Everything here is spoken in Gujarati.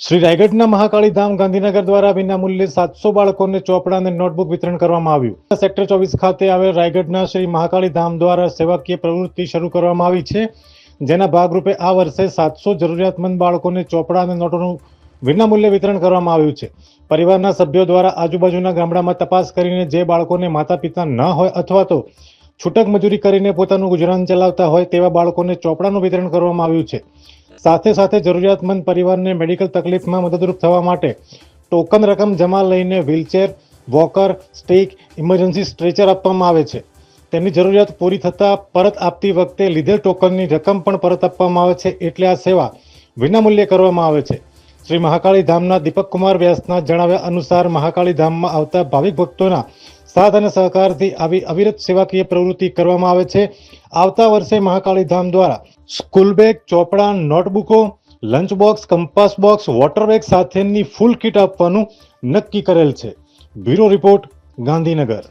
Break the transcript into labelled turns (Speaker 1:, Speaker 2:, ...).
Speaker 1: શ્રી રાયગઢના મહાકાળી ધામ ગાંધીનગર દ્વારા વિનામૂલ્યે સાતસો બાળકોને ચોપડા અને નોટબુક વિતરણ કરવામાં આવ્યું. સેક્ટર ચોવીસ ખાતે આવેલ રાયગઢના શ્રી મહાકાળી ધામ દ્વારા સેવાકીય પ્રવૃત્તિ શરૂ કરવામાં આવી છે, જેના ભાગરૂપે આ વર્ષે સાતસો જરૂરિયાતમંદ બાળકોને ચોપડા અને નોટોનું વિનામૂલ્યે વિતરણ કરવામાં આવ્યું છે. પરિવારના સભ્યો દ્વારા આજુબાજુના ગામડામાં તપાસ કરીને જે બાળકોને માતા પિતા ન હોય અથવા તો છૂટક મજૂરી કરીને પોતાનું ગુજરાન ચલાવતા હોય તેવા બાળકોને ચોપડાનું વિતરણ કરવામાં આવ્યું છે. સાથે સાથે જરૂરિયાતમંદ પરિવારને મેડિકલ તકલીફમાં મદદરૂપ થવા માટે ટોકન રકમ જમા લઈને wheelchair, walker, stick, emergency stretcher આપવામાં આવે છે. તેમની જરૂરિયાત પૂરી થતાં પરત આપતી વખતે લીધેલ ટોકનની રકમ પણ પરત આપવામાં આવે છે એટલે આ સેવા વિનામૂલ્યે કરવામાં આવે છે. શ્રી મહાકાળી ધામના દીપક કુમાર વ્યાસના જણાવ્યા અનુસાર મહાકાળી ધામમાં આવતા ભાવિક ભક્તોના સાથ અને સહકારથી આવી અવિરત સેવાકીય પ્રવૃત્તિ કરવામાં આવે છે. આવતા વર્ષે મહાકાળી ધામ દ્વારા સ્કૂલ બેગ, ચોપડા, નોટબુકો, lunch box, compass box, water bag સાથેની ફૂલ કીટ આપવાનું નક્કી કરેલ છે. Bureau report Gandhinagar.